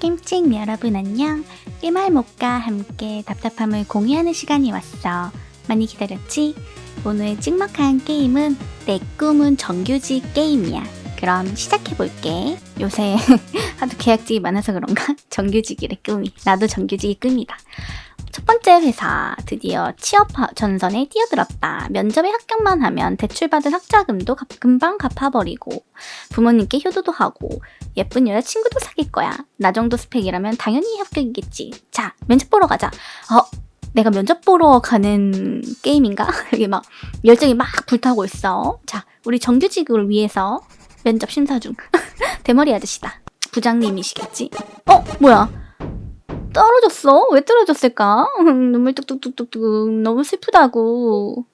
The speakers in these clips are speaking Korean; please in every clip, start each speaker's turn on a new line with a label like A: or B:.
A: 게임찍 여러분 안녕. 깨말목과 함께 답답함을 공유하는 시간이 왔어. 많이 기다렸지? 오늘 찍먹한 게임은 내 꿈은 정규직 게임이야. 그럼 시작해볼게. 요새 하도 계약직이 많아서 그런가? 정규직이래 꿈이. 나도 정규직이 꿈이다. 첫 번째 회사 드디어 취업 하- 전선에 뛰어들었다. 면접에 합격만 하면 대출받은 학자금도 갚- 금방 갚아버리고 부모님께 효도도 하고 예쁜 여자친구도 사귈 거야. 나 정도 스펙이라면 당연히 합격이겠지. 자, 면접 보러 가자. 어, 내가 면접 보러 가는 게임인가? 여기 막 열정이 막 불타고 있어. 자, 우리 정규직을 위해서 면접 심사 중. 대머리 아저씨다. 부장님이시겠지? 어, 뭐야? 떨어졌어? 왜 떨어졌을까? 눈물 뚝뚝뚝뚝뚝 너무 슬프다고.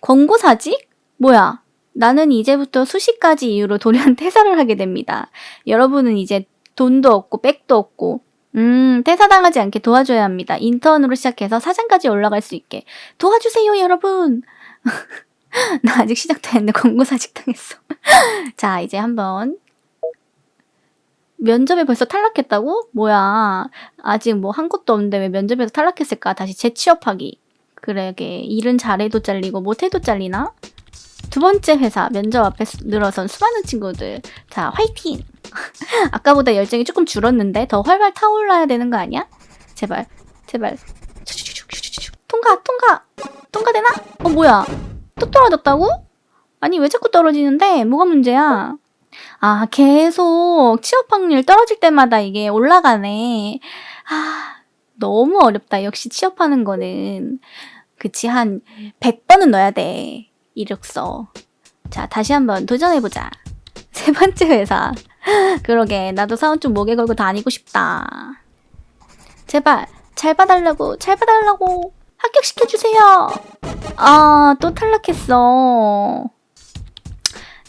A: 권고사직? 뭐야? 나는 이제부터 수십 가지 이유로 돌연 퇴사를 하게 됩니다. 여러분은 이제 돈도 없고 백도 없고 음 퇴사당하지 않게 도와줘야 합니다. 인턴으로 시작해서 사장까지 올라갈 수 있게 도와주세요 여러분. 나 아직 시작도 안 했는데 권고사직 당했어. 자 이제 한번 면접에 벌써 탈락했다고? 뭐야 아직 뭐 한 것도 없는데 왜 면접에서 탈락했을까? 다시 재취업하기. 그러게 일은 잘해도 잘리고 못해도 잘리나? 두 번째 회사 면접 앞에 수- 늘어선 수많은 친구들. 자, 화이팅! 아까보다 열정이 조금 줄었는데 더 활활 타올라야 되는 거 아니야? 제발, 제발. 통과, 통과! 통과되나? 어, 뭐야? 또 떨어졌다고? 아니, 왜 자꾸 떨어지는데? 뭐가 문제야? 아, 계속 취업 확률 떨어질 때마다 이게 올라가네. 아, 너무 어렵다. 역시 취업하는 거는. 그치, 한 100번은 넣어야 돼. 이력서. 자, 다시 한번 도전해보자. 세 번째 회사. 그러게, 나도 사원 좀 목에 걸고 다니고 싶다. 제발, 잘 봐달라고, 잘 봐달라고. 합격시켜주세요. 아, 또 탈락했어.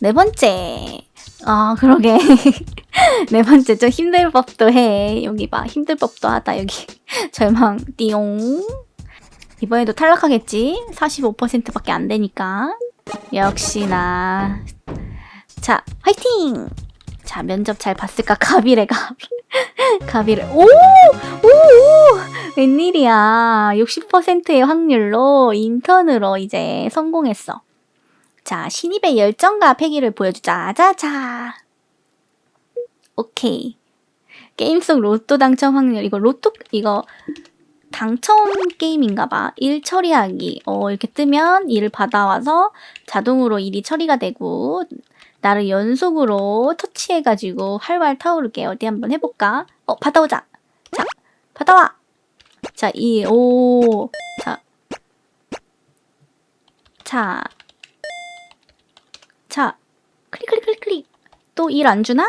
A: 네 번째. 아, 그러게. 네 번째, 좀 힘들 법도 해. 여기 봐. 힘들 법도 하다, 여기. 절망, 띠용. 이번에도 탈락하겠지? 45%밖에 안 되니까. 역시나. 자, 화이팅! 자, 면접 잘 봤을까? 가비래, 가비. 가비래. 오! 오! 오! 웬일이야. 60%의 확률로 인턴으로 이제 성공했어. 자, 신입의 열정과 패기를 보여주자. 자자. 오케이. 게임 속 로또 당첨 확률. 이거 로또, 이거 당첨 게임인가 봐. 일 처리하기. 어, 이렇게 뜨면 일을 받아와서 자동으로 일이 처리가 되고, 나를 연속으로 터치해가지고 활활 타오르게 어디 한번 해볼까? 어, 받아오자. 자, 받아와. 자, 이, 오. 자. 자. 자. 클릭, 클릭, 클릭, 클릭. 또 일 안 주나?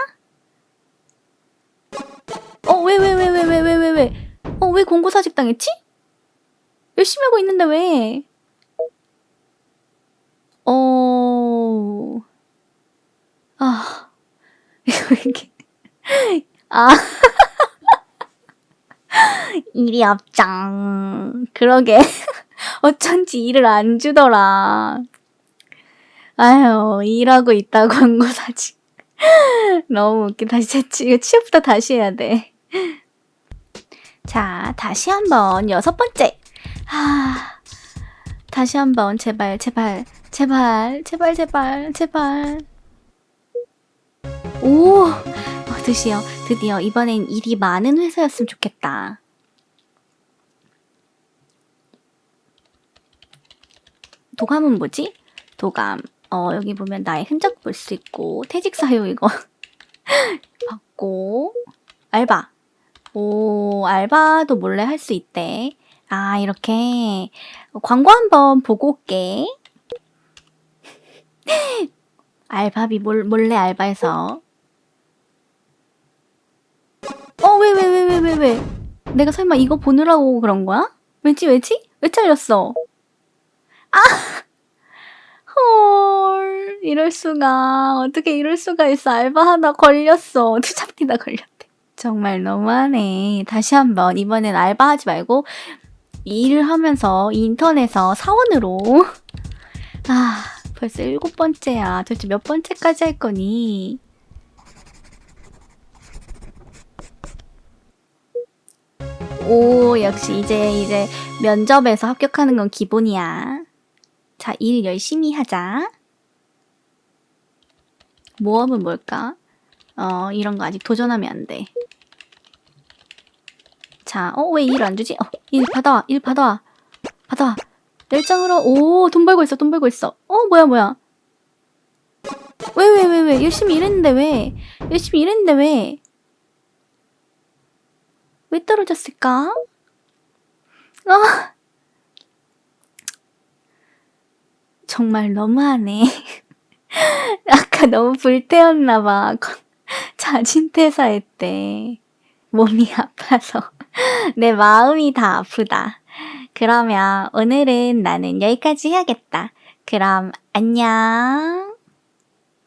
A: 어, 왜, 왜, 왜, 왜, 왜, 왜, 왜, 왜? 어, 왜 공고사직 당했지? 열심히 하고 있는데 왜? 어, 아, 이거 이렇게, 아, 일이 없짱. 그러게. 어쩐지 일을 안 주더라. 아유, 일하고 있다, 광고사직. 너무 웃기. 다시 재치, 이거 취업부터 다시 해야 돼. 자, 다시 한번 여섯 번째. 하, 다시 한번 제발, 제발, 제발, 제발, 제발, 제발. 오, 어, 드디어, 드디어 이번엔 일이 많은 회사였으면 좋겠다. 도감은 뭐지? 도감. 어, 여기 보면 나의 흔적 볼 수 있고, 퇴직 사유 이거 받고, 알바. 오, 알바도 몰래 할 수 있대. 아, 이렇게 광고 한번 보고 올게. 알바비 몰, 몰래 알바해서. 어, 왜, 왜, 왜, 왜, 왜, 왜? 내가 설마 이거 보느라고 그런 거야? 왜지, 왜지? 왜 잘렸어? 아! 헐, 이럴 수가. 어떻게 이럴 수가 있어. 알바 하나 걸렸어. 투잡티다 걸렸대. 정말 너무하네. 다시 한번 이번엔 알바하지 말고 일을 하면서 인턴에서 사원으로 아 벌써 일곱 번째야. 도대체 몇 번째까지 할 거니? 오, 역시 이제 이제 면접에서 합격하는 건 기본이야. 자, 일 열심히 하자. 모험은 뭘까? 어, 이런 거 아직 도전하면 안 돼. 자, 어, 왜 일 안 주지? 어, 일 받아와, 일 받아와. 받아와. 열정으로, 오, 돈 벌고 있어, 돈 벌고 있어. 어, 뭐야, 뭐야. 왜, 왜, 왜, 왜? 열심히 일했는데 왜? 열심히 일했는데 왜? 왜 떨어졌을까? 아! 정말 너무하네. 아까 너무 불태웠나 봐. 자진 퇴사했대. 몸이 아파서. 내 마음이 다 아프다. 그러면 오늘은 나는 여기까지 해야겠다. 그럼 안녕.